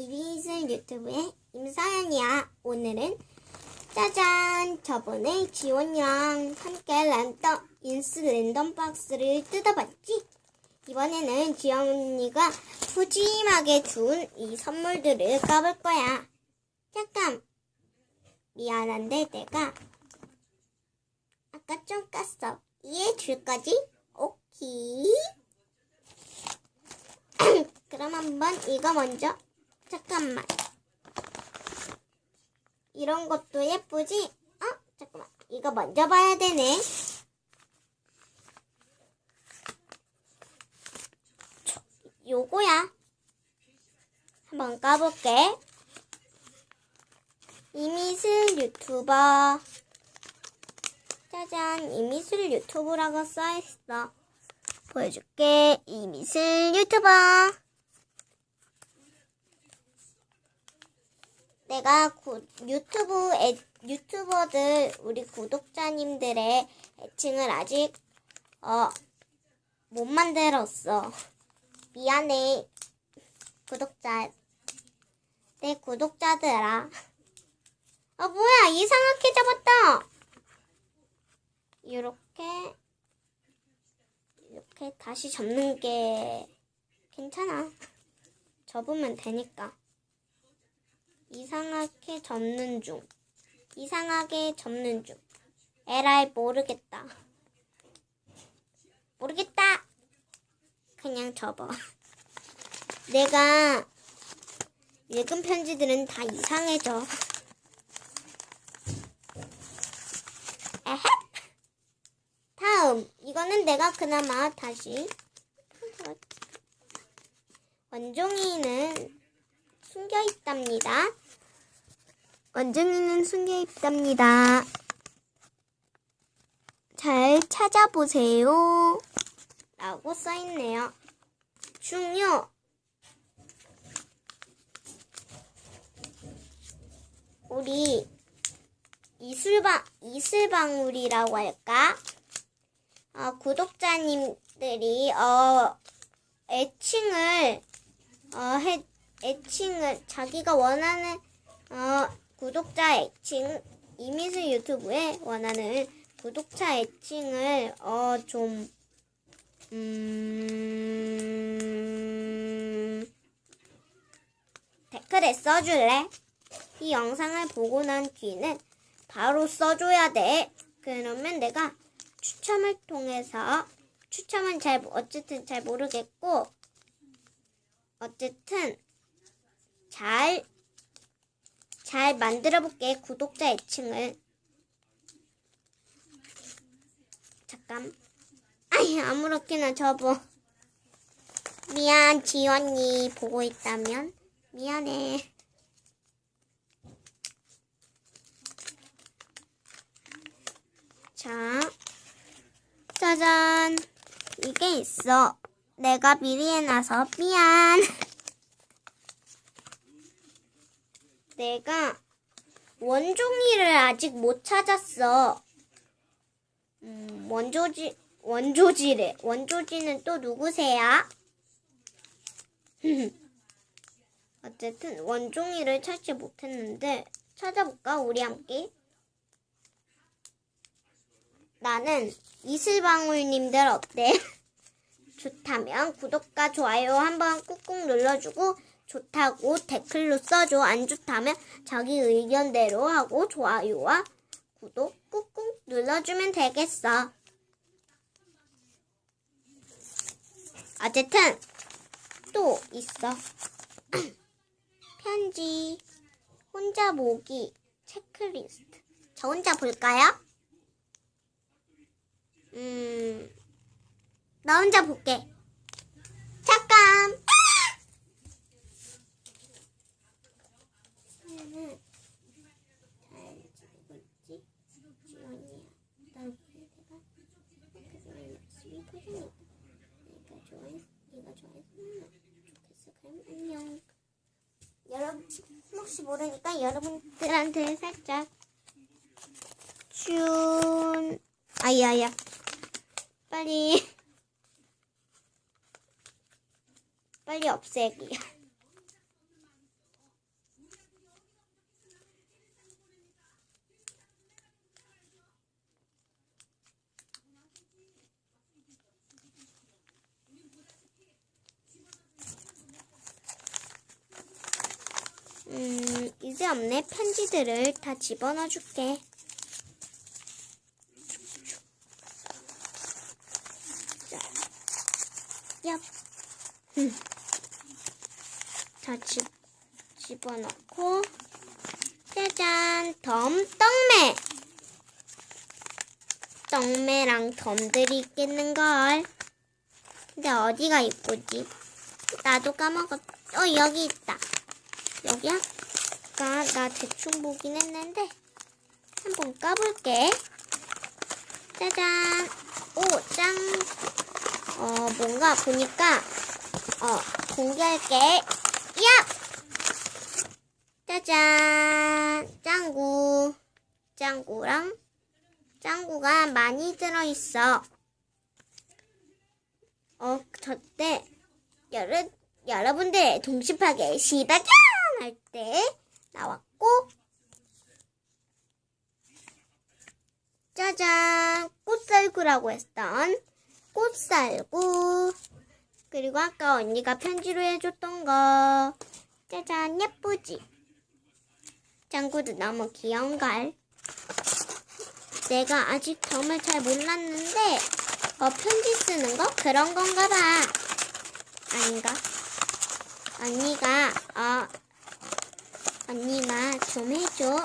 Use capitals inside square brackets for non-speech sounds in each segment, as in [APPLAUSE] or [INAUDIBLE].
이비인슬 유튜브의 임서연이야. 오늘은 짜잔! 저번에 지원이랑 함께 랜덤, 인스 랜덤 박스를 뜯어봤지? 이번에는 지원이가 푸짐하게 준 이 선물들을 까볼 거야. 잠깐! 미안한데 내가 아까 좀 깠어. 이해해 줄 거지? 오케이. [CLEARS THROAT] 그럼 한번 이거 먼저. 잠깐만. 이런 것도 예쁘지? 어? 잠깐만. 이거 먼저 봐야 되네. 저, 요거야. 한번 까볼게. 이미슬 유튜버. 짜잔, 이미슬 유튜브라고 써있어. 보여줄게. 이미슬 유튜버. 내가 구, 유튜브 애, 유튜버들 우리 구독자님들의 애칭을 아직 어 못 만들었어. 미안해. 구독자 내 구독자들아. 아 뭐야 이상하게 잡았다. 이렇게 이렇게 다시 접는 게 괜찮아. 접으면 되니까. 이상하게 접는 중. 이상하게 접는 중. 에라이 모르겠다. 모르겠다. 그냥 접어. [LAUGHS] 내가 읽은 편지들은 다 이상해져. 에헤. 다음. 이거는 내가 그나마 다시 [LAUGHS] 원종이는 숨겨 있답니다. 원종이는 숨겨 있답니다. 잘 찾아보세요. 라고 써있네요. 중요. 우리 이슬방, 이슬방울이라고 할까? 어, 구독자님들이, 어, 애칭을, 어, 해, 애칭을 자기가 원하는 어, 구독자 애칭 이미수 유튜브에 원하는 구독자 애칭을 어, 좀 음, 댓글에 써줄래? 이 영상을 보고 난 뒤는 바로 써줘야 돼. 그러면 내가 추첨을 통해서 추첨은 잘 어쨌든 잘 모르겠고 어쨌든 잘, 잘 만들어 볼게. 구독자 애칭을. 잠깐. 아이, 아무렇게나 접어. 미안, 지원이 보고 있다면. 미안해. 자, 짜잔. 이게 있어. 내가 미리 해놔서 미안. [LAUGHS] 내가 원종이를 아직 못 찾았어. 음, 원조지, 원조지래. 원조지는 또 누구세요? [LAUGHS] 어쨌든 원종이를 찾지 못했는데 찾아볼까? 우리 함께. 나는 이슬방울님들 어때? [LAUGHS] 좋다면 구독과 좋아요 한번 꾹꾹 눌러주고 좋다고 댓글로 써줘. 안 좋다면 자기 의견대로 하고 좋아요와 구독 꾹꾹 눌러주면 되겠어. 어쨌든 또 있어. [CLEARS THROAT] 편지, 혼자 보기, 체크리스트. 저 혼자 볼까요? 음, 나 혼자 볼게. 잠깐. 하면은 잘 지내고 있지? 지원이야. 나 내가 그동안 열심히 포장했다. 내가 좋아해, 네가 좋아했으면 좋겠어. 그럼 안녕. 여러분 혹시 모르니까 여러분들한테 살짝 준 아야야 빨리 빨리 없애기. 없네. 편지들을 다 집어넣어 줄게. 자, 얍. 음. 다 집, 집어넣고, 짜잔, 덤, 떡매! 떡매랑 덤들이 있겠는걸. 근데 어디가 이쁘지? 나도 까먹었, 어, 여기 있다. 여기 아까 나 대충 보긴 했는데 한번 까볼게. 짜잔. 오, 짱. 어, 뭔가 보니까 어, 공개할게. 야! 짜잔. 짱구. 짱구랑 짱구가 많이 들어있어. 어, 저때 여러, 여러분들 동심파괴 시작이야! 할 때 나왔고 짜잔! 꽃살구라고 했던 꽃살구. 그리고 아까 언니가 편지로 해줬던 거. 짜잔! 예쁘지? 짱구도 너무 귀여운걸. 내가 아직 점을 잘 몰랐는데 어, 편지 쓰는 거? 그런 건가 봐. 아닌가? 언니가 어 언니가 좀 해줘.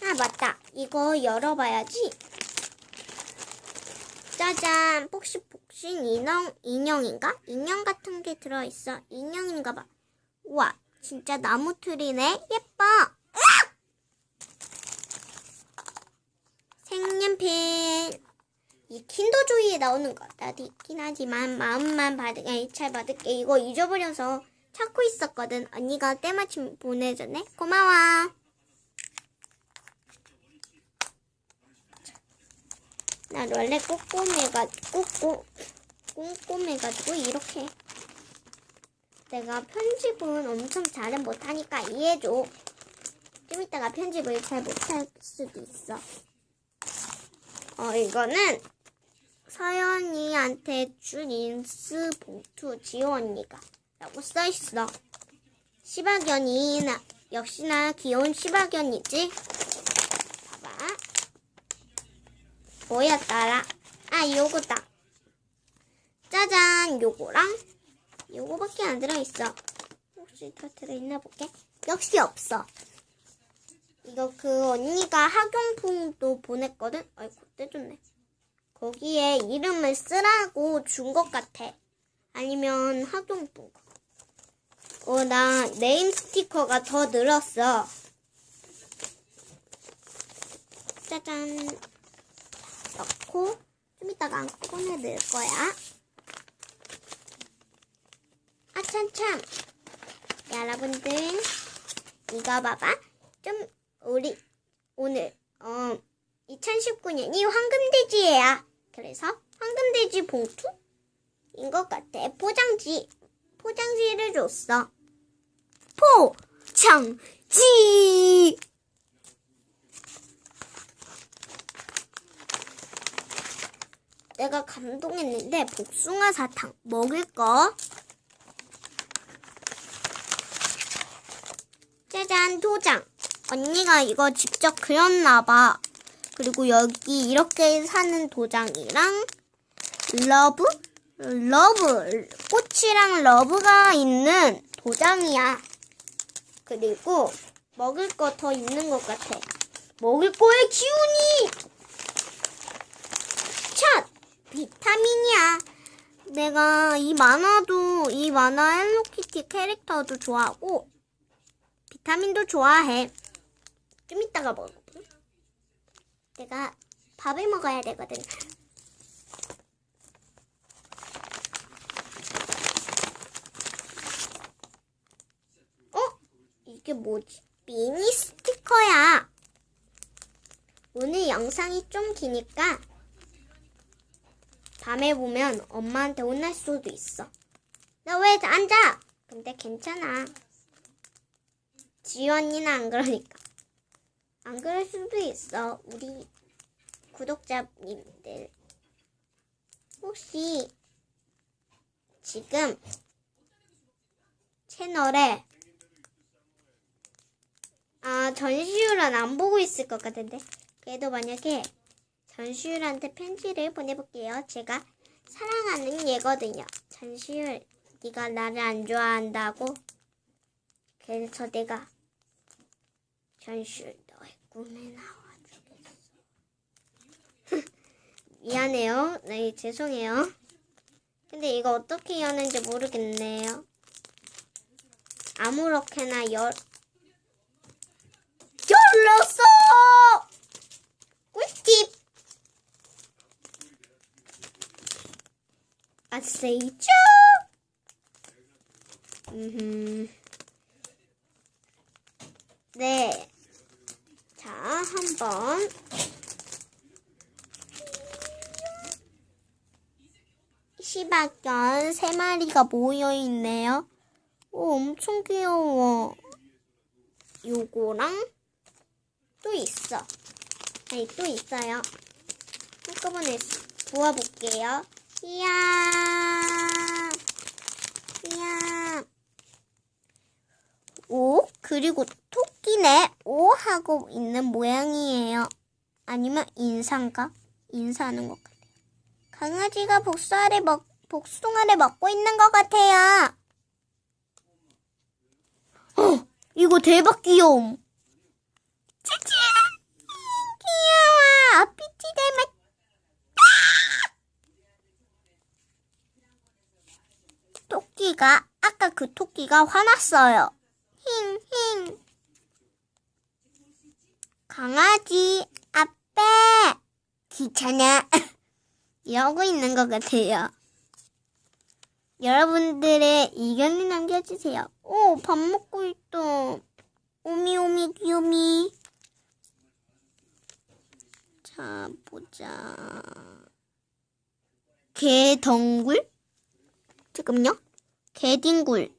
아, 맞다. 이거 열어봐야지. 짜잔. 폭신폭신 인형, 인형인가? 인형 같은 게 들어있어. 인형인가 봐. 우와, 진짜 나무 틀이네. 예뻐. 색연필. 이 킨더조이에 나오는 거 나도 있긴 하지만 마음만 받을게 잘 받을게. 이거 잊어버려서 찾고 있었거든. 언니가 때마침 보내줬네. 고마워. 나 원래 꼼꼼해가 꼼꼼 꼼꼼해가지고 이렇게 내가 편집은 엄청 잘은 못하니까 이해해줘. 좀 이따가 편집을 잘 못할 수도 있어 어, 이거는 서연이한테 준 인스 봉투 지호 언니가 라고 써있어. 시바견이 나, 역시나 귀여운 시바견이지? 봐봐. 뭐였더라? 아, 요거다. 짜잔, 요거랑 요거밖에 안 들어있어. 혹시 더 들어있나 볼게. 역시 없어. 이거 그 언니가 학용품도 보냈거든? 아이고, 떼줬네. 거기에 이름을 쓰라고 준 것 같아. 아니면 학용품. 어, 나 네임 스티커가 더 늘었어. 짜잔. 넣고, 좀 이따가 안 꺼내 넣을 거야. 아, 참, 참. 여러분들, 이거 봐봐. 좀 우리 오늘 어 2019년이 황금돼지예요. 그래서 황금돼지 봉투인 것 같아. 포장지 포장지를 줬어. 포장지. 내가 감동했는데 복숭아 사탕 먹을 거. 짜잔 도장. 언니가 이거 직접 그렸나 봐. 그리고 여기 이렇게 사는 도장이랑 러브? 러브. 꽃이랑 러브가 있는 도장이야. 그리고 먹을 거 더 있는 것 같아. 먹을 거에 기운이! 첫! 비타민이야. 내가 이 만화도, 이 만화 헬로키티 캐릭터도 좋아하고, 비타민도 좋아해. 좀 이따가 먹어. 내가 밥을 먹어야 되거든. 어? 이게 뭐지? 미니 스티커야. 오늘 영상이 좀 기니까 밤에 보면 엄마한테 혼날 수도 있어. 너왜 앉아? 근데 괜찮아. 언니는 안 그러니까. 안 그럴 수도 있어. 우리 구독자님들. 혹시 지금 채널에 아 전시율은 안 보고 있을 것 같은데 그래도 만약에 전시율한테 편지를 보내볼게요. 제가 사랑하는 얘거든요. 전시율 네가 나를 안 좋아한다고 그래서 내가 전시율 너의 꿈에 나와주겠어. [LAUGHS] 미안해요. 네, 죄송해요. 근데 이거 어떻게 여는지 모르겠네요. 아무렇게나 열 열렸어! 꿀팁! 아세이죠? 음. 네. 자, 한번 시바견 세 마리가 모여 있네요. 오, 엄청 귀여워. 요거랑 또 있어. 아니, 또 있어요. 한꺼번에 모아볼게요. 이야, 이야. 오, 그리고 토끼네. 오 하고 있는 모양이에요. 아니면 인사인가? 인사하는 것 같아요. 강아지가 복숭아를 먹, 복숭아를 먹고 있는 것 같아요. 어, 이거 대박 귀여움. 짜잔! 귀여워. 아피치 닮았다. 토끼가, 아까 그 토끼가 화났어요. 힝, 힝. 강아지, 앞에. 귀찮아. [LAUGHS] 이러고 있는 것 같아요. 여러분들의 의견을 남겨주세요. 오, 밥 먹고 있다. 오미, 오미, 귀요미. 자, 보자. 개덩굴? 잠깐만요. 개딩굴.